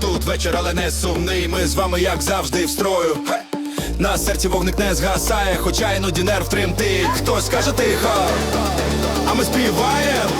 Тут вечір, але не сумний. Ми з вами, як завжди, в строю. На серці вогник не згасає, хоча іноді нерв тремтить. Хтось каже тихо, а ми співаємо.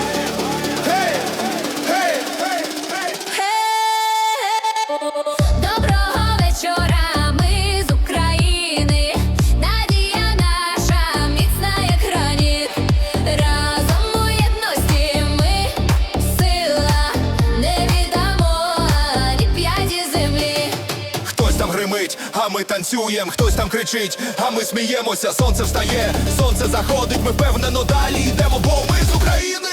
А ми танцюємо, хтось там кричить, а ми сміємося, сонце встає, сонце заходить, ми впевнено далі йдемо, бо ми з України.